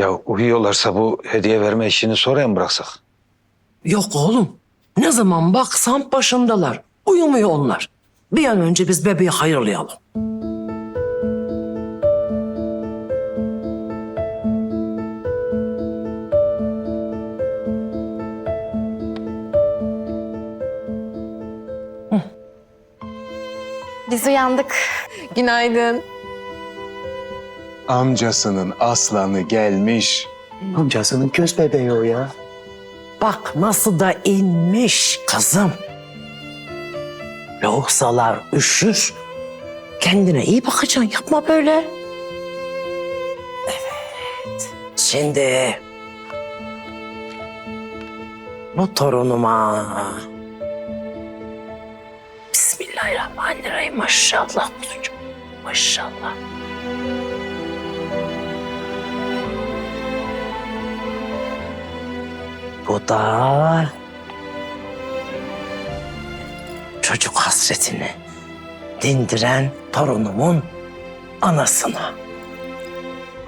Ya uyuyorlarsa bu hediye verme işini sonraya mı bıraksak? Yok oğlum. Ne zaman baksan başındalar. Uyumuyor onlar. Bir an önce biz bebeği hayırlayalım. Biz uyandık. Günaydın. Amcasının aslanı gelmiş. Amcasının göz bebeği o ya. Bak nasıl da inmiş kızım. Yoksalar üşür. Kendine iyi bakacaksın. Yapma böyle. Evet. Şimdi bu torunuma Bismillahirrahmanirrahim. Maşallah kuzucuğum. Maşallah. Bu da çocuk hasretini dindiren torunumun anasına.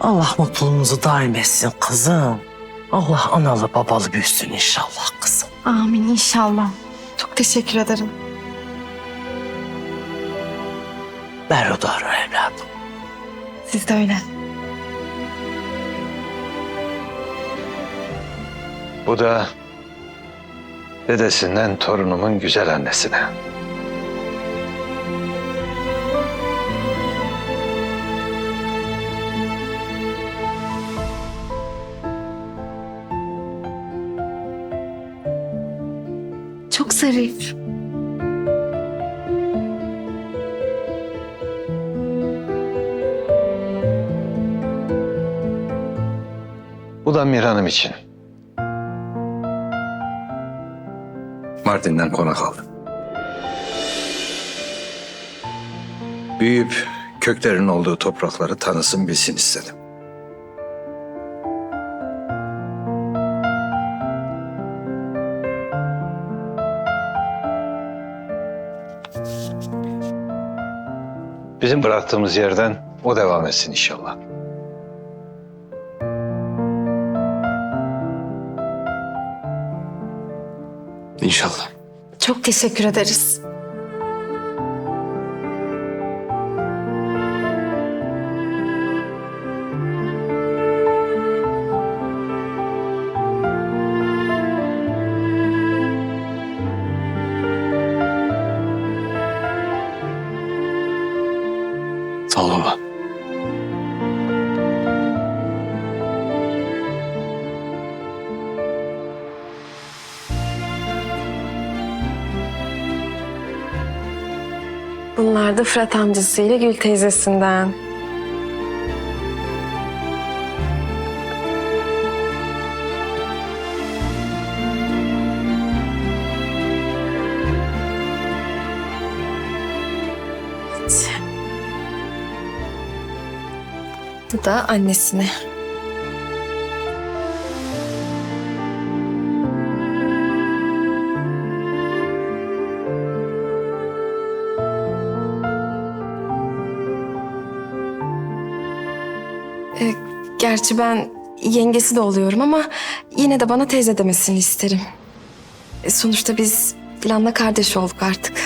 Allah mutluluğunuzu daim etsin kızım. Allah analı babalı büyüsün inşallah kızım. Amin inşallah. Çok teşekkür ederim. Ver o doğru evladım. Siz de öyle. Bu da dedesinden torunumun güzel annesine. Çok zarif. Bu da Mirhan'ım için. Mardin'den konak aldım. Büyüyüp köklerin olduğu toprakları tanısın bilsin istedim. Bizim bıraktığımız yerden o devam etsin inşallah. İnşallah. Çok teşekkür ederiz. Sağ ol baba. Da Fırat amcasıyla Gül teyzesinden. Bu da annesine. Gerçi ben yengesi de oluyorum ama yine de bana teyze demesini isterim. E, sonuçta biz Dilan'la kardeş olduk artık.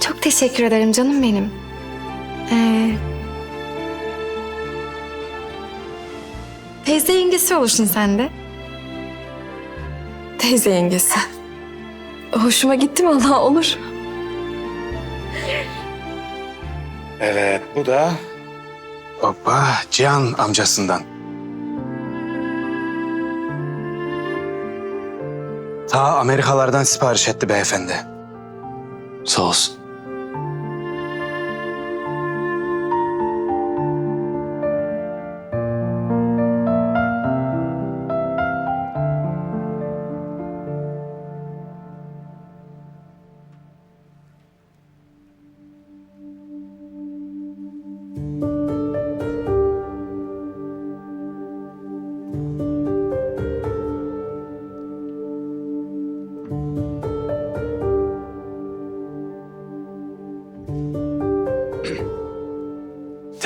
Çok teşekkür ederim canım benim. Ee, teyze yengesi olursun sen de. Teyze yengesi. Hoşuma gitti mi Allah olur. Evet bu da... Hoppa Cihan amcasından. Ta Amerikalardan sipariş etti beyefendi. Sağ olsun.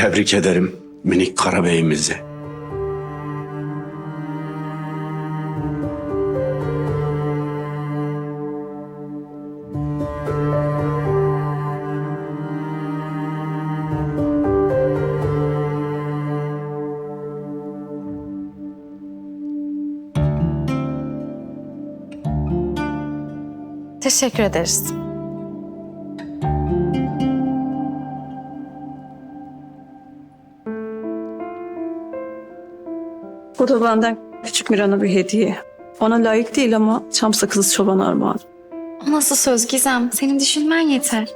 Tebrik ederim minik karabeyimizi. Teşekkür ederiz. Bu da benden küçük Miran'a bir hediye. Ona layık değil ama çam sakızı çoban armağanı. O nasıl söz Gizem? Senin düşünmen yeter.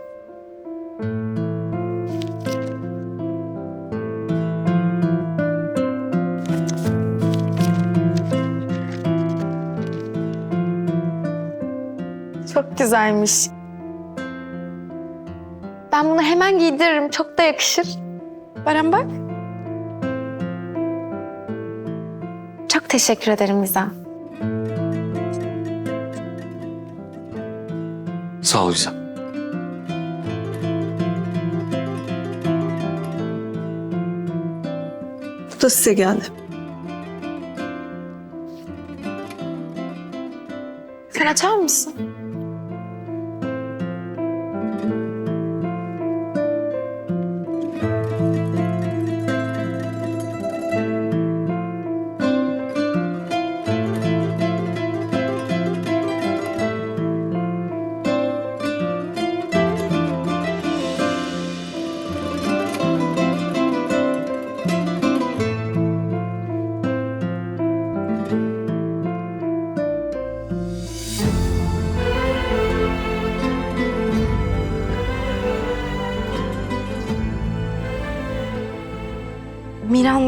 Çok güzelmiş. Ben bunu hemen giydiririm. Çok da yakışır. Baran bak. Teşekkür ederim Gizem. Sağ ol Gizem. Bu da size geldi. Sen açar mısın?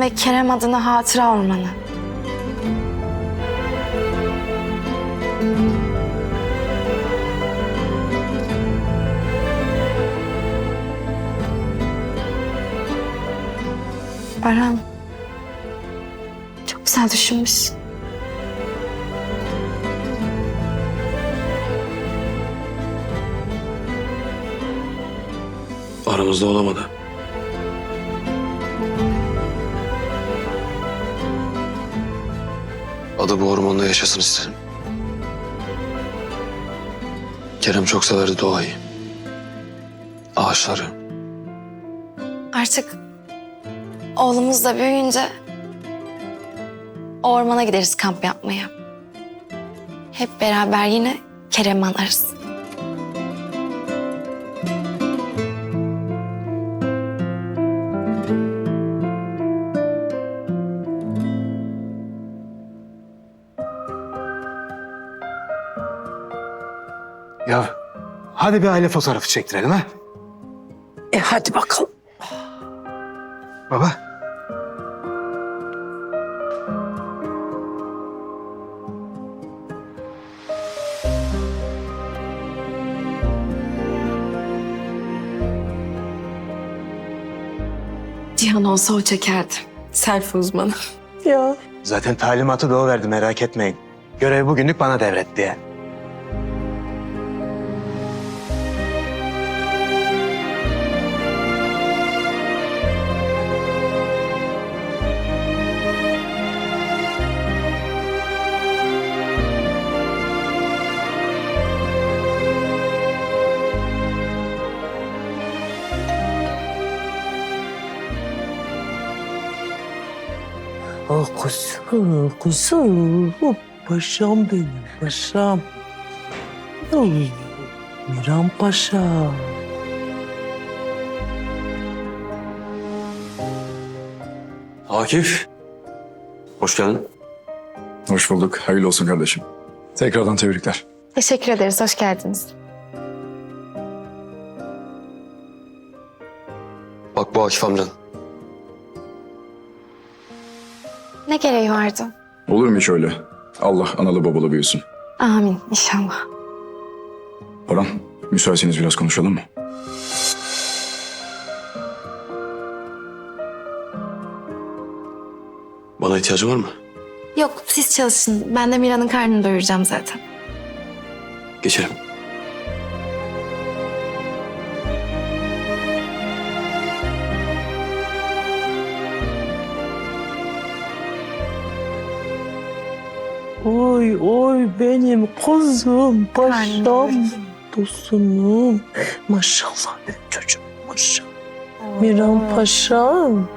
Ve Kerem adına hatıra ormanı. Baran. Çok güzel düşünmüş. Aramızda olamadı. Adı bu ormanda yaşasın isterim. Kerem çok severdi doğayı. Ağaçları. Artık oğlumuz da büyüyünce ormana gideriz kamp yapmaya. Hep beraber yine Kerem'i anarız. Ya hadi bir aile fotoğrafı çektirelim ha. E hadi bakalım. Baba. Cihan olsa o çekerdi. Selfie uzmanı. Ya. Zaten talimatı da o verdi merak etmeyin. Görevi bugünlük bana devretti ya. Ah kuzum, kuzum. Oh, Paşam benim, paşam. Ay, Miran Paşa. Akif. Hoş geldin. Hoş bulduk. Hayırlı olsun kardeşim. Tekrardan tebrikler. Teşekkür ederiz. Hoş geldiniz. Bak bu Akif amcan. Ne gereği vardı? Olur mu hiç öyle? Allah analı babalı büyüsün. Amin inşallah. Orhan, müsaitseniz biraz konuşalım mı? Bana ihtiyacın var mı? Yok siz çalışın. Ben de Mira'nın karnını doyuracağım zaten. Geçelim. Oy oy benim kuzum, paşam, dostum. Maşallah benim çocuğum, maşallah. Miran paşam.